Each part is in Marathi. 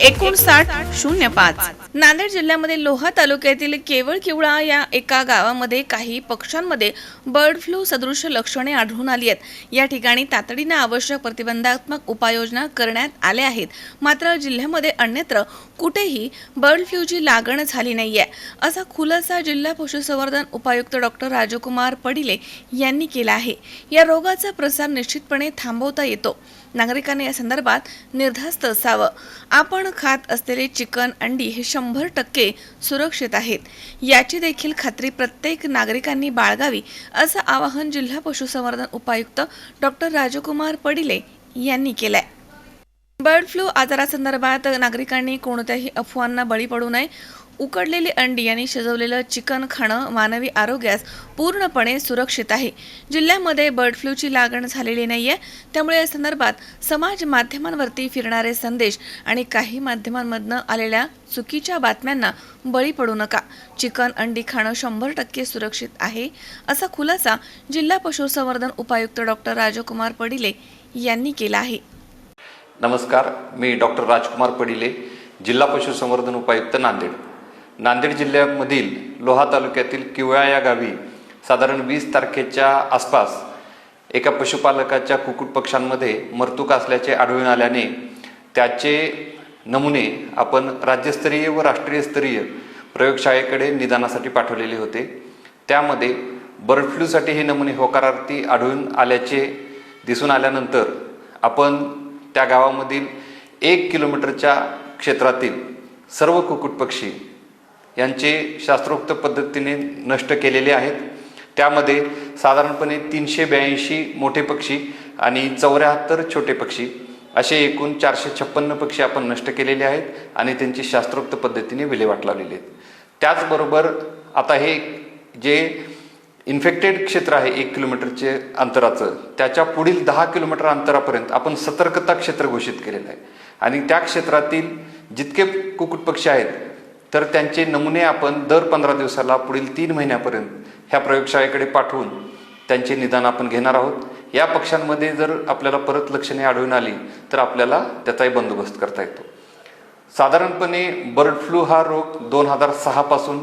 एकोणसाठ शून्य पाच. नांदेड जिल्ह्यामध्ये लोहा तालुक्यातील केवळ किवळा या एका गावामध्ये काही पक्ष्यांमध्ये बर्ड फ्लू सदृश लक्षणे आढळून आली आहेत. या ठिकाणी तातडीने आवश्यक प्रतिबंधात्मक उपाययोजना करण्यात आल्या आहेत. मात्र जिल्ह्यामध्ये अन्यत्र कुठेही बर्ड फ्लूची लागण झाली नाहीये. असा खुलासा जिल्हा पशुसंवर्धन उपायुक्त डॉक्टर राजकुमार पडिले यांनी केला आहे. या रोगाचा प्रसार निश्चितपणे थांबवता येतो. नागरिकांनी या संदर्भात निर्धास्त असावं. आपण खात असलेले चिकन अंडी हे शंभर टक्के सुरक्षित आहेत. याची देखील खात्री प्रत्येक नागरिकांनी बाळगावी असं आवाहन जिल्हा पशुसंवर्धन उपायुक्त डॉक्टर राजकुमार पडिले यांनी केलंय. बर्ड फ्लू आजारासंदर्भात नागरिकांनी कोणत्याही अफवांना बळी पडू नये. उकडलेली अंडी आणि शिजवलेलं चिकन खाणं मानवी आरोग्यास पूर्णपणे सुरक्षित आहे. जिल्ह्यामध्ये बर्ड फ्लूची लागण झालेली नाही आहे त्यामुळे या संदर्भात समाज माध्यमांवरती फिरणारे संदेश आणि काही माध्यमांमधनं आलेल्या चुकीच्या बातम्यांना बळी पडू नका. चिकन अंडी खाणं शंभर टक्के सुरक्षित आहे असा खुलासा जिल्हा पशुसंवर्धन उपायुक्त डॉक्टर राजकुमार पडिले यांनी केला आहे. नमस्कार मी डॉक्टर राजकुमार पडिले जिल्हा पशुसंवर्धन उपायुक्त नांदेड. नांदेड जिल्ह्यामधील लोहा तालुक्यातील किवळा या गावी साधारण वीस तारखेच्या आसपास एका पशुपालकाच्या कुकुट पक्ष्यांमध्ये मर्तुक असल्याचे आढळून आल्याने त्याचे नमुने आपण राज्यस्तरीय व राष्ट्रीय स्तरीय प्रयोगशाळेकडे निदानासाठी पाठवलेले होते. त्यामध्ये बर्ड फ्लूसाठी हे नमुने होकारार्थी आढळून आल्याचे दिसून आल्यानंतर आपण त्या गावामधील एक किलोमीटरच्या क्षेत्रातील सर्व कुक्कुट पक्षी यांचे शास्त्रोक्त पद्धतीने नष्ट केलेले आहेत. त्यामध्ये साधारणपणे तीनशे ब्याऐंशी मोठे पक्षी आणि चौऱ्याहत्तर छोटे पक्षी असे एकूण चारशे छप्पन्न पक्षी आपण नष्ट केलेले आहेत आणि त्यांची शास्त्रोक्त पद्धतीने विल्हेवाट लावलेली आहेत. त्याचबरोबर आता हे जे इन्फेक्टेड क्षेत्र आहे एक किलोमीटरचे अंतराचं त्याच्या पुढील दहा किलोमीटर अंतरापर्यंत आपण सतर्कता क्षेत्र घोषित केलेलं आहे. आणि त्या क्षेत्रातील जितके कुक्कुट पक्षी आहेत तर त्यांचे नमुने आपण दर पंधरा दिवसाला पुढील तीन महिन्यापर्यंत ह्या प्रयोगशाळेकडे पाठवून त्यांचे निदान आपण घेणार आहोत. या पक्ष्यांमध्ये जर आपल्याला परत लक्षणे आढळून आली तर आपल्याला त्याचाही बंदोबस्त करता येतो. साधारणपणे बर्ड फ्लू हा रोग दोन हजार सहापासून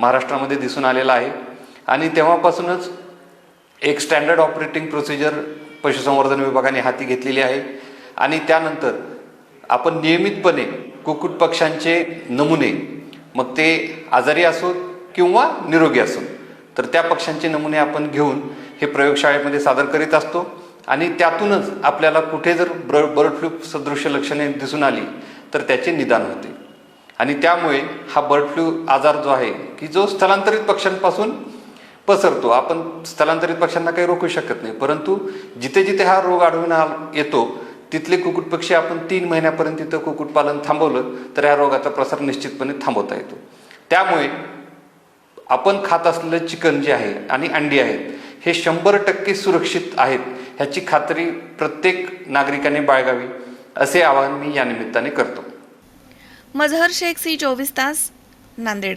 महाराष्ट्रामध्ये दिसून आलेला आहे आणि तेव्हापासूनच एक स्टँडर्ड ऑपरेटिंग प्रोसिजर पशुसंवर्धन विभागाने हाती घेतलेली आहे आणि त्यानंतर आपण नियमितपणे कुक्कुट पक्ष्यांचे नमुने मग ते आजारी असोत किंवा निरोगी असोत. तर त्या पक्ष्यांचे नमुने आपण घेऊन हे प्रयोगशाळेमध्ये सादर करीत असतो. आणि त्यातूनच आपल्याला कुठे जर ब्र बर्ड फ्लू सदृश्य लक्षणे दिसून आली तर त्याचे निदान होते. आणि त्यामुळे हा बर्ड फ्लू आजार जो आहे की जो स्थलांतरित पक्ष्यांपासून पसरतो. आपण स्थलांतरित पक्ष्यांना काही रोखू शकत नाही. परंतु जिथे जिथे हा रोग आढळून येतो तिथले कुक्कुटपक्षी आपण तीन महिन्यापर्यंत तिथं कुक्कुटपालन थांबवलं तर या रोगाचा प्रसार निश्चितपणे थांबवता येतो. त्यामुळे आपण खात असलेलं चिकन जे आहे आणि अंडी आहेत हे शंभर टक्के सुरक्षित आहेत ह्याची खात्री प्रत्येक नागरिकाने बाळगावी असे आवाहन मी या निमित्ताने करतो. मजहर शेख सी चोवीस तास नांदेड.